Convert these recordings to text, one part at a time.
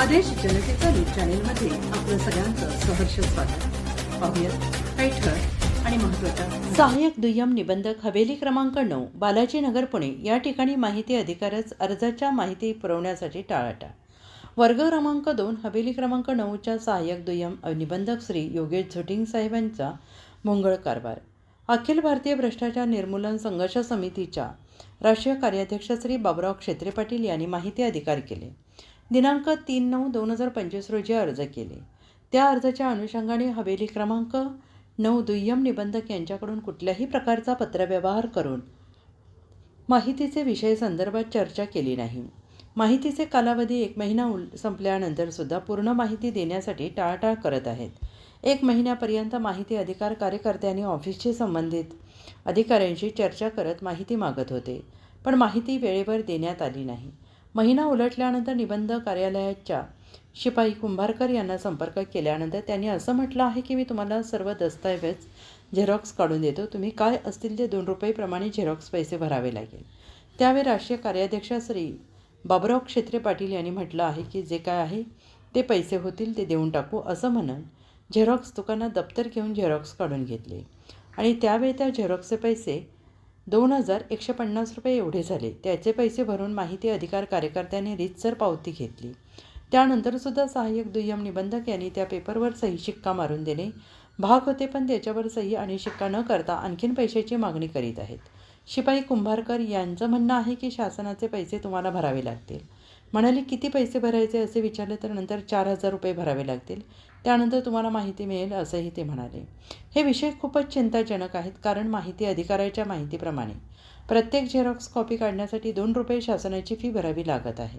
आदेश जनतेचा न्यूज चॅनेलमध्ये आपलं सगळ्यांचं सहर्ष स्वागत. पाहुयात काही ठळक आणि महत्त्वाच्या सहाय्यक दुय्यम निबंधक हवेली क्रमांक नऊ बालाजी नगर पुणे या ठिकाणी माहिती अधिकारच अर्जाच्या माहिती पुरवण्यासाठी टाळाटाळ वर्ग क्रमांक दोन हवेली क्रमांक नऊच्या सहाय्यक दुय्यम निबंधक श्री योगेश झुटिंग साहेबांचा भोंगळ कारभार. अखिल भारतीय भ्रष्टाचार निर्मूलन संघर्ष समितीच्या राष्ट्रीय कार्याध्यक्ष श्री बाबुराव क्षेत्रे पाटील यांनी माहिती अधिकार केले. दिनांक तीन नऊ दोन हजार पंचवीस रोजी अर्ज केले. त्या अर्जाच्या अनुषंगाने हवेली क्रमांक नऊ दुय्यम निबंधक यांच्याकडून कुठल्याही प्रकारचा पत्रव्यवहार करून माहितीचे विषय संदर्भात चर्चा केली नाही. माहितीचे कालावधी एक महिना उल संपल्यानंतरसुद्धा पूर्ण माहिती देण्यासाठी टाळाटाळ करत आहेत. एक महिन्यापर्यंत माहिती अधिकार कार्यकर्त्यांनी ऑफिसशी संबंधित अधिकाऱ्यांशी चर्चा करत माहिती मागत होते पण माहिती वेळेवर देण्यात आली नाही. महिना उलटल्यानंतर निबंध कार्यालयाच्या शिपाई कुंभारकर यांना संपर्क केल्यानंतर त्यांनी असं म्हटलं आहे की मी तुम्हाला सर्व दस्तऐवज झेरॉक्स काढून देतो. तुम्ही काय असतील ते दोन रुपयेप्रमाणे झेरॉक्स पैसे भरावे लागेल. त्यावेळी राष्ट्रीय कार्याध्यक्ष श्री बाबुराव क्षेत्रे पाटील यांनी म्हटलं आहे की जे काय आहे ते पैसे होतील ते देऊन टाकू असं म्हणून झेरॉक्स दुकानात दप्तर घेऊन झेरॉक्स काढून घेतले. आणि त्यावेळी त्या झेरॉक्सचे पैसे दोन हजार एकशे पन्नास रुपये एवढे झाले. त्याचे पैसे भरून माहिती अधिकार कार्यकर्त्याने रीतसर पावती घेतली. त्यानंतरसुद्धा सहाय्यक दुय्यम निबंधक यांनी त्या पेपरवर सही शिक्का मारून देणे. भाग होते पण त्याच्यावर सही आणि शिक्का न करता आणखीन पैशाची मागणी करीत आहेत. शिपाई कुंभारकर यांचं म्हणणं आहे की शासनाचे पैसे तुम्हाला भरावे लागतील. म्हणाले किती पैसे भरायचे? असे विचारले तर नंतर चार हजार रुपये भरावे लागतील. त्यानंतर तुम्हाला माहिती मिळेल असंही ते म्हणाले. हे विषय खूपच चिंताजनक आहेत कारण माहिती अधिकाराच्या माहितीप्रमाणे. प्रत्येक झेरॉक्स कॉपी काढण्यासाठी दोन रुपये शासनाची फी भरावी लागत आहे.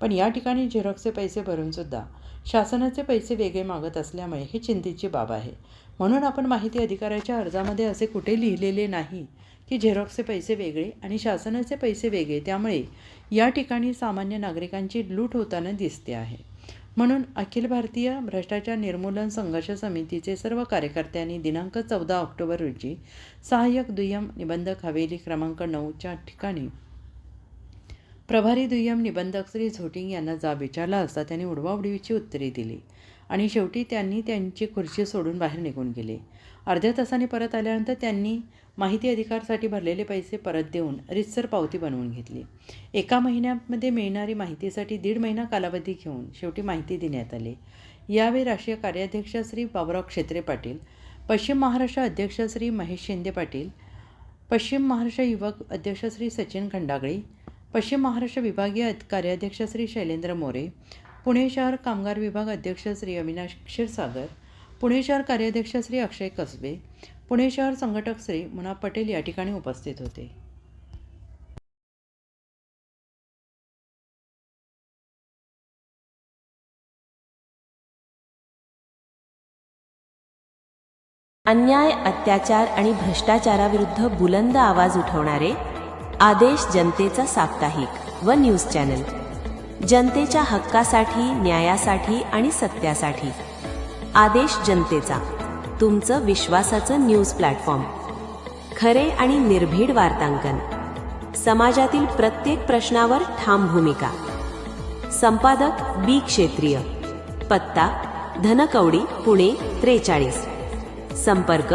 पण या ठिकाणी झेरॉक्सचे पैसे भरूनसुद्धा शासनाचे पैसे वेगळे मागत असल्यामुळे ही चिंतेची बाब आहे. म्हणून आपण माहिती अधिकाराच्या अर्जामध्ये असे कुठे लिहिलेले नाही की झेरॉक्सचे पैसे वेगळे आणि शासनाचे पैसे वेगळे त्यामुळे या ठिकाणी सामान्य नागरिकांची लूट होताना दिसते आहे. म्हणून अखिल भारतीय भ्रष्टाचार निर्मूलन संघर्ष समितीचे सर्व कार्यकर्त्यांनी दिनांक चौदा ऑक्टोबर रोजी सहाय्यक दुय्यम निबंधक हवेली क्रमांक नऊच्या ठिकाणी प्रभारी दुय्यम निबंधक श्री झोटिंग यांना जाब विचारला असता त्यांनी उडवाउडवीची उत्तरे दिली. आणि शेवटी त्यांनी त्यांची खुर्ची सोडून बाहेर निघून गेले. अर्ध्या तासाने परत आल्यानंतर त्यांनी माहिती अधिकारसाठी भरलेले पैसे परत देऊन रितसर पावती बनवून घेतली. एका महिन्यामध्ये मिळणारी माहितीसाठी दीड महिना कालावधी घेऊन शेवटी माहिती देण्यात आली. यावेळी राष्ट्रीय कार्याध्यक्ष श्री बाबुराव क्षेत्रे पाटील पश्चिम महाराष्ट्र अध्यक्ष श्री महेश शिंदे पाटील पश्चिम महाराष्ट्र युवक अध्यक्ष श्री सचिन खंडागळी पश्चिम महाराष्ट्र विभागीय कार्याध्यक्ष श्री शैलेंद्र मोरे पुणे शहर कामगार विभाग अध्यक्ष श्री अविनाश क्षीरसागर पुणे शहर कार्याध्यक्ष श्री अक्षय कसबे पुणे शहर संघटक श्री मुना पटेल या ठिकाणी उपस्थित होते. अन्याय अत्याचार आणि भ्रष्टाचाराविरुद्ध बुलंद आवाज उठवणारे आदेश जनतेचा साप्ताहिक व न्यूज चॅनल. जनतेच्या हक्कासाठी न्यायासाठी आणि सत्यासाठी. आदेश जनतेचा. तुमचं विश्वासाचं न्यूज प्लॅटफॉर्म. खरे आणि निर्भीड वार्तांकन. समाजातील प्रत्येक प्रश्नावर ठाम भूमिका. संपादक बी क्षेत्रीय. पत्ता धनकवडी पुणे त्रेचाळीस. संपर्क